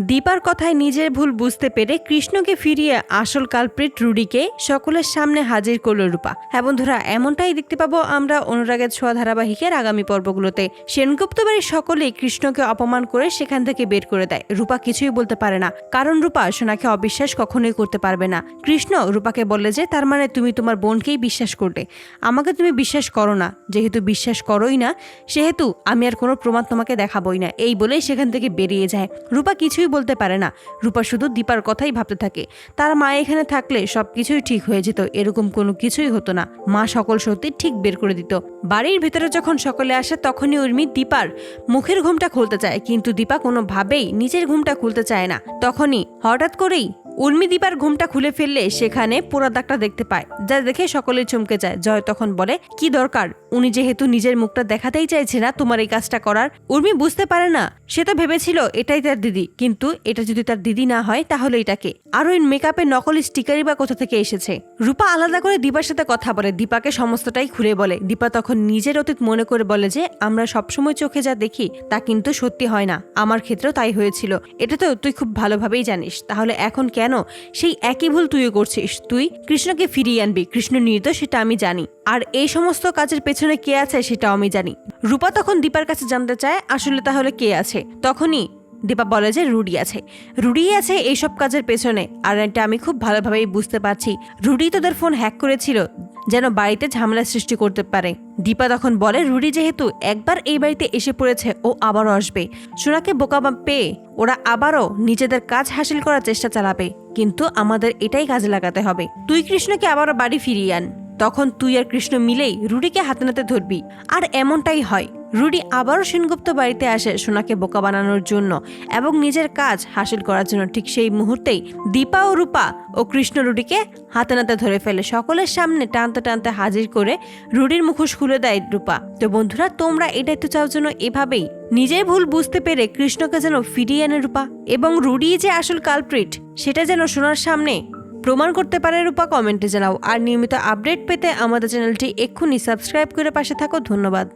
দীপার কথায় নিজের ভুল বুঝতে পেরে কৃষ্ণকে ফিরিয়ে আসল কালপ্রিট রুডিকে সকলের সামনে হাজির করল রূপা। হ্যাঁ বন্ধুরা, এমনটাই দেখতে পাবো আমরা অনুরাগের ছোঁয়া ধারাবাহিকের আগামী পর্বগুলোতে। সেনগুপ্ত বাড়ির সকলেই কৃষ্ণকে অপমান করে সেখান থেকে বের করে দেয়। রূপা কিছুই বলতে পারে না। কারণ রূপা সোনাকে অবিশ্বাস কখনোই করতে পারবে না। কৃষ্ণ রূপাকে বলে যে, তার মানে তুমি তোমার বোনকেই বিশ্বাস করবে আমাকে তুমি বিশ্বাস করো না। যেহেতু বিশ্বাস করোই না, সেহেতু আমি আর কোনো প্রমাণ তোমাকে দেখাবই না। এই বলেই সেখান থেকে বেরিয়ে যায়। রূপা কিছুই বলতে পারে না। রূপা শুধু দীপার কথাই ভাবতে থাকে। তার মা এখানে থাকলে সব কিছুই ঠিক হয়ে যেত, এরকম কোনো কিছুই হতো না। মা সকল সত্যি ঠিক বের করে দিত। বাড়ির ভেতরে যখন সকলে আসে, তখনই উর্মি দীপার মুখের ঘুমটা খুলতে চায়। কিন্তু দীপা কোনোভাবেই নিজের ঘুমটা খুলতে চায় না। তখনই হঠাৎ করেই উর্মি দীপার ঘুমটা খুলে ফেললে সেখানে পোড়া দাগটা দেখতে পায়। যা দেখে সকলে চমকে যায়। জয় তখন বলে, কি দরকার? উনি যেহেতু নিজের মুখটা দেখাতেই চাইছে না তোমার এই কাজটা করার। উর্মি বুঝতে পারে না। সে তো ভেবেছিল, এটাই তার দিদি। কিন্তু এটা যদি তার দিদি না হয়, তাহলে এটাকে আর ওই মেকআপের নকল স্টিকারই বা কোথা থেকে এসেছে? রূপা আলাদা করে দীপার সাথে কথা বলে। দীপাকে সমস্তটাই খুলে বলে। দীপা তখন নিজের অতীত মনে করে বলে যে, আমরা সবসময় চোখে যা দেখি, তা কিন্তু সত্যি হয় না। আমার ক্ষেত্রেও তাই হয়েছিল। এটা তো তুই খুব ভালোভাবেই জানিস। তাহলে এখন কেন? সেই একই ভুল তুইও করছিস। তুই কৃষ্ণকে ফিরিয়ে আনবি। কৃষ্ণ নির্দোষ, সেটা আমি জানি। আর এই সমস্ত কাজের পেছনে কে আছে, সেটাও আমি জানি। রূপা তখন দীপার কাছে জানতে চায়, আসলে তাহলে কে আছে? তখনই দীপা বলে যে রুডি আছে। রুডি আছে এইসব কাজের পেছনে। আর এটা আমি খুব ভালোভাবেই বুঝতে পারছি। রুডি তোদের ফোন হ্যাক করেছিল। যেন বাড়িতে ঝামেলা সৃষ্টি করতে পারে। দীপা তখন বলে, রুডি যেহেতু একবার এই বাড়িতে এসে পড়েছে, ও আবারও আসবে। সোনাকে বোকা পেয়ে ওরা আবারও নিজেদের কাজ হাসিল করার চেষ্টা চালাবে। কিন্তু আমাদের এটাই কাজে লাগাতে হবে। তুই কৃষ্ণকে আবারও বাড়ি ফিরিয়ে আন। তখন তুই আর কৃষ্ণ মিলেই রুডিকে হাতে নাতে ধরবি। আর এমনটাই হয়। রুডি আবারও সেনগুপ্ত বাড়িতে আসে সোনাকে বোকা বানানোর জন্য এবং নিজের কাজ হাসিল করার জন্য ঠিক সেই মুহূর্তেই দীপা ও রূপা ও কৃষ্ণ রুডিকে হাতে নাতে ধরে ফেলে। সকলের সামনে টানতে টানতে হাজির করে রুডির মুখোশ খুলে দেয় রূপা। তো বন্ধুরা, তোমরা এটাই তো চাও যেন এভাবেই নিজের ভুল বুঝতে পেরে কৃষ্ণকে যেন ফিরিয়ে আনে রূপা। এবং রুডি যে আসল কালপ্রিট সেটা যেন সোনার সামনে প্রমাণ করতে পারে রূপা কমেন্টে জানাও। আর নিয়মিত আপডেট পেতে আমাদের চ্যানেলটি এক্ষুনি সাবস্ক্রাইব করে পাশে থাকো। ধন্যবাদ।